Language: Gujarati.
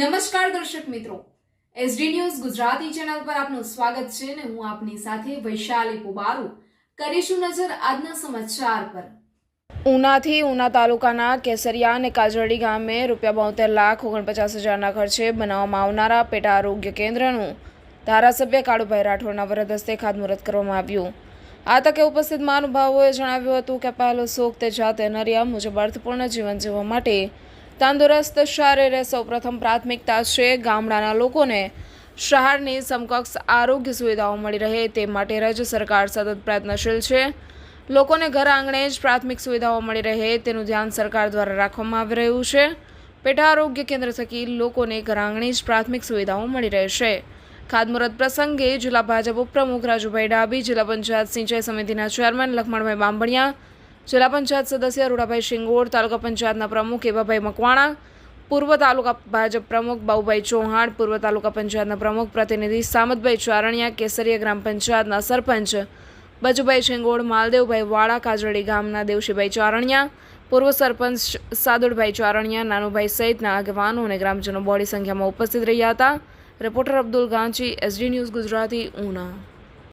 નમસ્કાર દર્શક મિત્રો. એસડી ન્યૂઝ ગુજરાતી ચેનલ પર આપનું સ્વાગત છે અને હું આપની સાથે વૈશાલી પુબારુ. કરીશું નજર આજના સમાચાર પર. ઉનાથી ઉના તાલુકાના કેસરિયા અને કાજરડી ગામે રૂપિયા બોતેર લાખ ઓગણપચાસ હજારના ખર્ચે બનાવવામાં આવનારા પેટા આરોગ્ય કેન્દ્રનું ધારાસભ્ય કાળુભાઈ રાઠોડના વરદ હસ્તે ખાતમુહૂર્ત કરવામાં આવ્યું. આ તકે ઉપસ્થિત મહાનુભાવોએ જણાવ્યું હતું કે પહેલો શોખ તે જાતે નરિયા મુજબ અર્થપૂર્ણ જીવન જીવવા માટે તંદુરસ્ત શરીરે સૌપ્રથમ પ્રાથમિકતા છે. ગામડાના લોકોને શહેરની સમકક્ષ આરોગ્ય સુવિધાઓ મળી રહે તે માટે રાજ્ય સરકાર સતત પ્રયત્નશીલ છે. લોકોને ઘર આંગણે જ પ્રાથમિક સુવિધાઓ મળી રહે તેનું ધ્યાન સરકાર દ્વારા રાખવામાં આવી રહ્યું છે. પેટા આરોગ્ય કેન્દ્ર થકી લોકોને ઘર આંગણે જ પ્રાથમિક સુવિધાઓ મળી રહેશે ખાતમુહૂર્ત પ્રસંગે જિલ્લા ભાજપ ઉપપ્રમુખ રાજુભાઈ ડાબી જિલ્લા પંચાયત સિંચાઈ સમિતિના ચેરમેન લખમણભાઈ બાંભણિયા જિલ્લા પંચાયત સદસ્ય રૂડાભાઈ શિંગોડ તાલુકા પંચાયતના પ્રમુખ એવાભાઈ મકવાણા, પૂર્વ તાલુકા ભાજપ પ્રમુખ બાબુભાઈ ચૌહાણ, પૂર્વ તાલુકા પંચાયતના પ્રમુખ પ્રતિનિધિ સામતભાઈ ચારણિયા, કેસરીયા ગ્રામ પંચાયતના સરપંચ બચુભાઈ શિંગોડ માલદેવભાઈ વાળા, કાજરડી ગામના દેવશીભાઈ ચારણિયા, પૂર્વ સરપંચ સાદુડભાઈ ચારણિયા, નાનુભાઈ સહિતના આગેવાનો અને ગ્રામજનો બોડી સંખ્યામાં ઉપસ્થિત રહ્યા હતા. Reporter Abdul Ganchi, SD news Gujarati, Una.